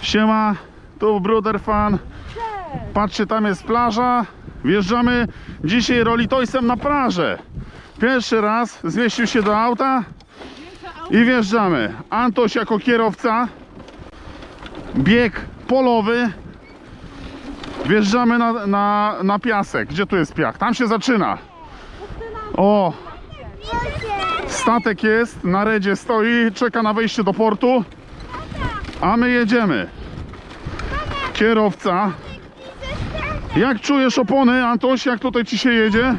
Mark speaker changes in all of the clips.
Speaker 1: Siema, tu Bruder Fan. Patrzcie, tam jest plaża. Wjeżdżamy dzisiaj Rolitoysem na plażę. Pierwszy raz zmieścił się do auta i wjeżdżamy. Antoś jako kierowca. Bieg polowy. Wjeżdżamy na, na, na piasek. Gdzie tu jest piach? Tam się zaczyna. O, statek jest, na redzie stoi, czeka na wejście do portu. A my jedziemy. Kierowca. Jak czujesz opony, Antoś? Jak tutaj ci się jedzie?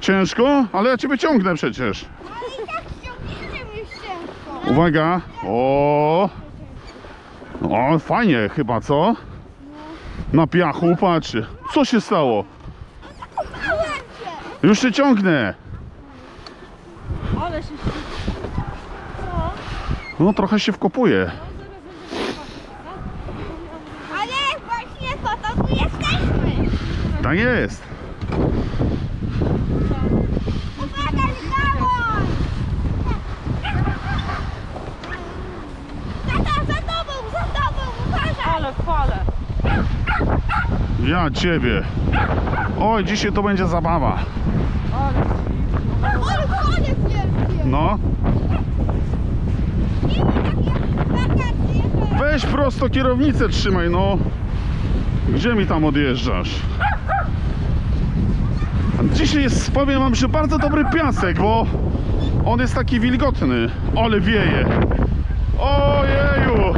Speaker 1: Ciężko? Ale ja ciebie ciągnę przecież. Uwaga. O. O, fajnie chyba, co? Na piachu, patrzcie. Co się stało? Już się ciągnę.
Speaker 2: Ale się
Speaker 1: No trochę się wkopuje.
Speaker 3: Ale właśnie po to tu jesteśmy.
Speaker 1: Tak jest.
Speaker 3: Uwaga, znowu! Tata, za tobą, za tobą, uważaj!
Speaker 2: Ale fale.
Speaker 1: Ja ciebie. Oj, dzisiaj to będzie zabawa.
Speaker 2: Ale
Speaker 3: Ale koniec wielkie!
Speaker 1: No. Weź prosto kierownicę trzymaj, no. Gdzie mi tam odjeżdżasz? Dzisiaj jest, powiem wam, że bardzo dobry piasek, bo on jest taki wilgotny. Ale wieje. Ojeju.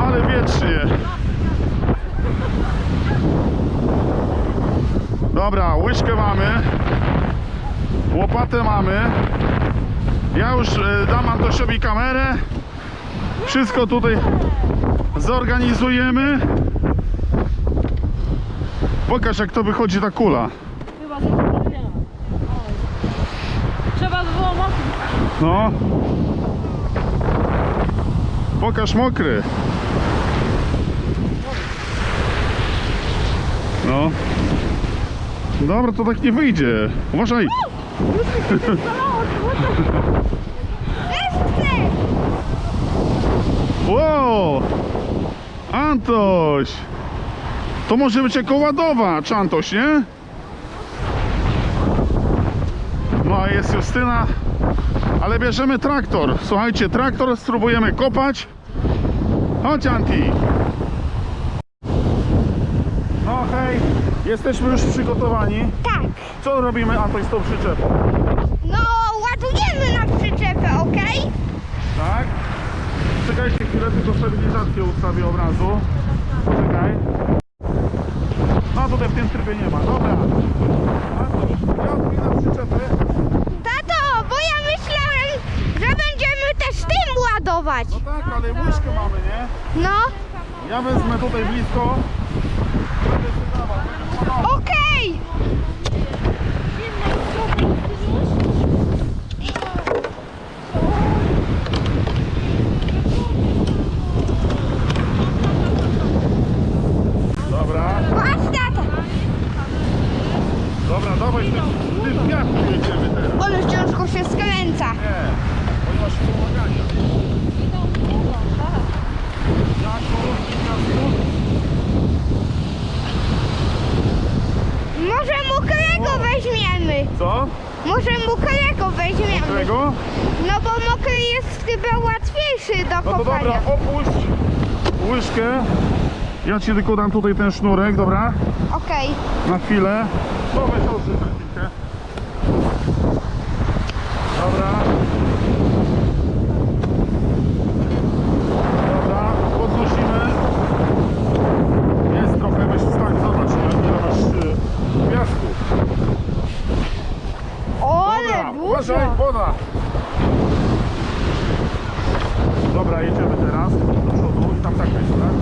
Speaker 1: Ale wietrznie. Dobra, łyżkę mamy. Łopatę mamy. Ja już e, dam Antosiowi kamerę. Wszystko tutaj zorganizujemy. Pokaż jak to wychodzi ta kula.
Speaker 2: chyba to nie ma. Trzeba by było mokry.
Speaker 1: No. Pokaż mokry. No. Dobra, to tak nie wyjdzie. Uważaj. Wow! Antoś! To może być jako ładowacz, Antoś, nie? No a jest Justyna, ale bierzemy traktor. Słuchajcie, traktor spróbujemy kopać. Chodź, Anti. No hej, jesteśmy już przygotowani.
Speaker 3: Tak,
Speaker 1: Co robimy, Antoś, z tą przyczepą?
Speaker 3: no ładujemy na przyczepę, okej?
Speaker 1: Tak? Czekajcie chwilę, tylko stabilizację ustawię obrazu. Czekaj. No tutaj w tym trybie nie ma. Dobra.
Speaker 3: Tato, bo ja myślałem, że będziemy też tym ładować.
Speaker 1: No tak, ale łyżkę mamy, nie?
Speaker 3: No,
Speaker 1: Ja wezmę tutaj blisko. Będę się dawał, będę ładował.
Speaker 3: okej!
Speaker 1: Dobra,
Speaker 3: Patrz, tato!
Speaker 1: dobra, dawaj, ty, ty w piachu jedziemy teraz.
Speaker 3: Ale ciężko się skręca.
Speaker 1: Nie, ponieważ pomagania. Jaku, piasku.
Speaker 3: Może mokrego weźmiemy.
Speaker 1: Co?
Speaker 3: Może mokrego No bo mokry jest chyba łatwiejszy do
Speaker 1: No to dobra,
Speaker 3: kopania.
Speaker 1: opuść łyżkę. Ja ci tylko dam tutaj ten sznurek, dobra?
Speaker 3: Okej.
Speaker 1: Na chwilę. To weź odrzuć. Dobra, podnosimy. Jest trochę, weź wstań, zobacz, ile masz y, piasku.
Speaker 3: Ale
Speaker 1: Dobra,
Speaker 3: dużo.
Speaker 1: Uważaj, woda. Dobra, jedziemy teraz do przodu i tam tak jest, tak?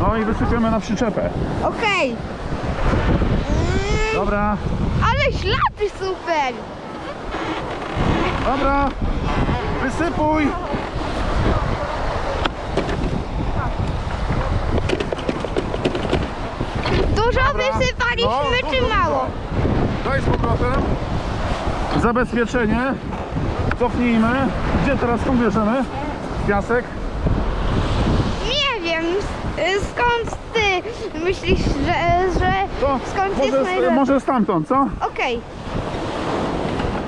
Speaker 1: No i wysypiemy na przyczepę.
Speaker 3: Okej.
Speaker 1: Dobra,
Speaker 3: ale ślady super.
Speaker 1: dobra. Wysypuj.
Speaker 3: Wysypaliśmy
Speaker 1: No,
Speaker 3: czy
Speaker 1: dużo,
Speaker 3: mało?
Speaker 1: dużo. Daj z powrotem. Zabezpieczenie. Cofnijmy. Gdzie teraz skąd bierzemy? Piasek.
Speaker 3: Nie wiem, s- skąd ty myślisz, że, że
Speaker 1: To
Speaker 3: skąd jest
Speaker 1: może,
Speaker 3: najlepiej?
Speaker 1: może stamtąd, co?
Speaker 3: Okej.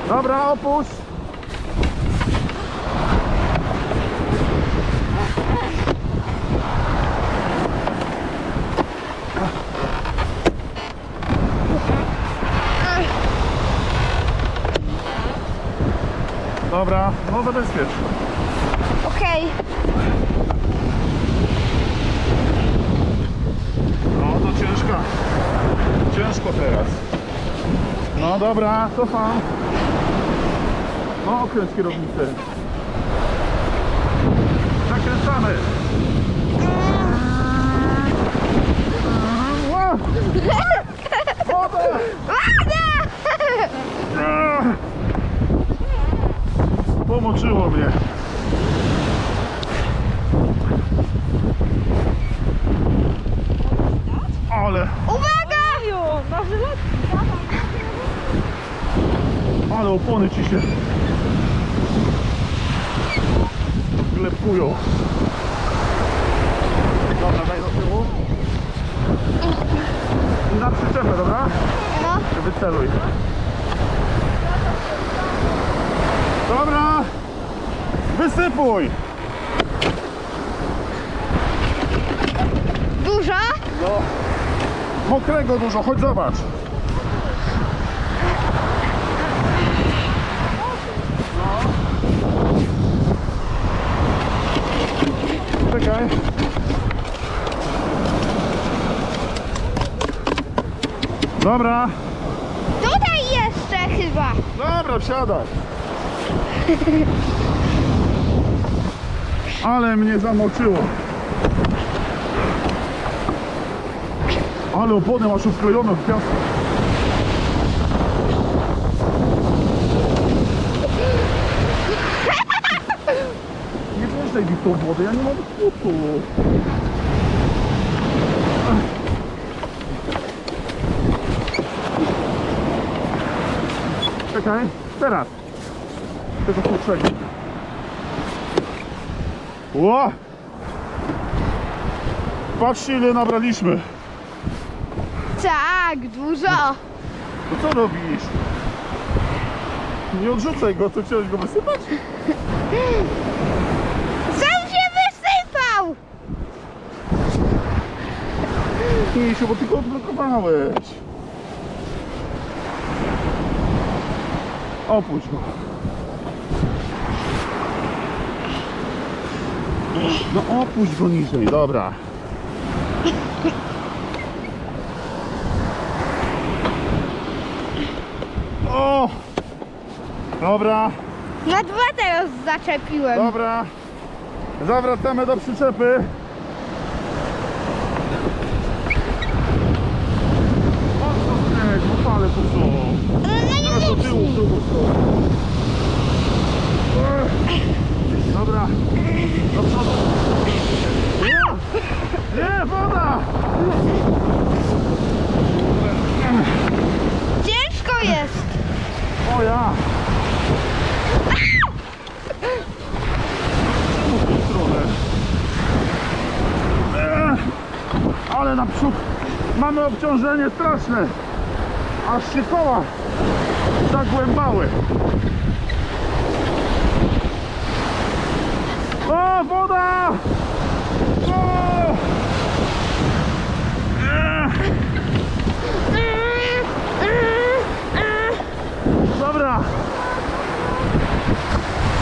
Speaker 1: Dobra, opuść. Dobra, no zabezpiecz.
Speaker 3: Okej.
Speaker 1: No to ciężka. Ciężko teraz. No dobra, cofam. No okręć kierownicę. Zakręcamy. Woda! Pomoczyło mnie. Ale,
Speaker 3: Uwaga!
Speaker 1: Ale opony ci się wlepkują. Dobra, daj do tyłu. I na przyczepę, dobra?
Speaker 3: No.
Speaker 1: Wyceluj. Dobra. Wysypuj.
Speaker 3: Dużo?
Speaker 1: No. Mokrego dużo, chodź zobacz. Czekaj. Dobra,
Speaker 3: Tutaj jeszcze chyba.
Speaker 1: dobra, wsiadaj. Ale mnie zamoczyło. Ale opony masz usklejone w piasku. Nie wjeżdżaj mi w tą wodę, ja nie mam skutu. Czekaj, teraz. Tego krótszego. Ło! Patrzcie ile nabraliśmy.
Speaker 3: Tak, dużo.
Speaker 1: To co robisz? Nie odrzucaj go, to chciałeś go wysypać?
Speaker 3: Sam się wysypał.
Speaker 1: Misiu, bo ty go odblokowałeś. Opuść go. No opuść go niżej, dobra. O! Dobra,
Speaker 3: Na dwa teraz zaczepiłem.
Speaker 1: dobra. Zawracamy do przyczepy. Mocno skręć, bo fale tu są.
Speaker 3: No, no
Speaker 1: Teraz do
Speaker 3: nie
Speaker 1: tyłu, w drugą stronę. Ech. Dobra. Do przodu. Nie! Nie, woda!
Speaker 3: Ciężko jest.
Speaker 1: O ja! Czemu w tą stronę? Ech. Ale naprzód mamy obciążenie straszne. Aż się koła zagłębały. O, woda! O!
Speaker 3: Mm, mm.
Speaker 1: Dobra.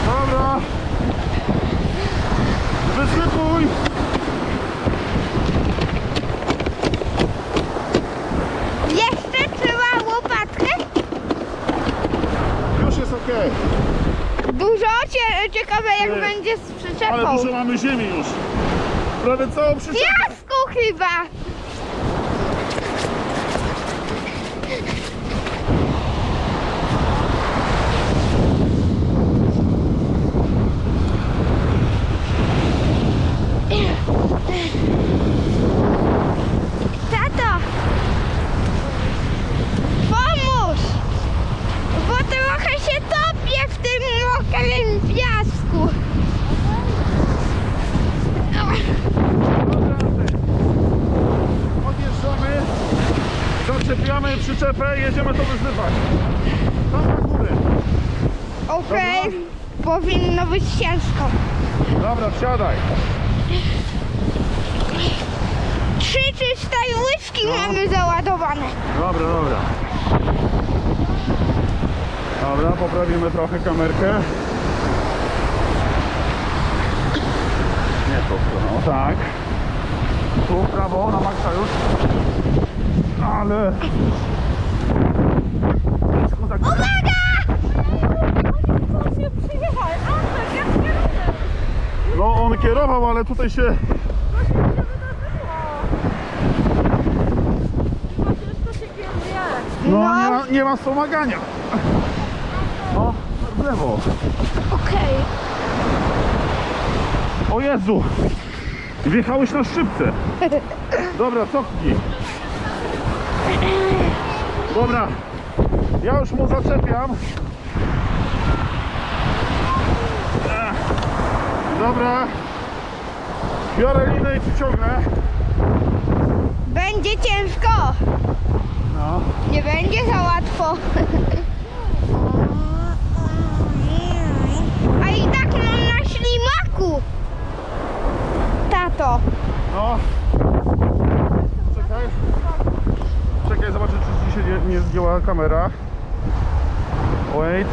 Speaker 1: Dobra. Wysypuj.
Speaker 3: Jeszcze trzeba łopatkę?
Speaker 1: Już jest ok.
Speaker 3: Dużo? Cie, ciekawe jak będzie z
Speaker 1: Ale
Speaker 3: przyczepą.
Speaker 1: dużo mamy ziemi już. Prawie całą przyczepę.
Speaker 3: Piasku chyba.
Speaker 1: Przyczepę i jedziemy to wyzywać. Tam na górę.
Speaker 3: Okej, powinno być ciężko.
Speaker 1: Dobra, wsiadaj.
Speaker 3: Trzy czyste łyżki
Speaker 1: No.
Speaker 3: mamy załadowane.
Speaker 1: Dobra, dobra. Dobra, poprawimy trochę kamerkę. Nie tą stroną, tak. Tu prawo, na maksa już. Ale... No on kierował, ale tutaj się... No,
Speaker 3: No.
Speaker 1: Nie, ma, nie ma wspomagania. O, w lewo.
Speaker 3: Okej.
Speaker 1: O Jezu! Wjechałeś na szczypce. Dobra, cofnij. Dobra. Ja już mu zaczepiam. Dobra. Biorę linę i przyciągnę.
Speaker 3: Będzie ciężko.
Speaker 1: No.
Speaker 3: Nie będzie za łatwo. A i tak mam na ślimaku. Tato.
Speaker 1: No. Czekaj. Czekaj, zobaczę, czy ci się nie, nie zgięła kamera. Wait.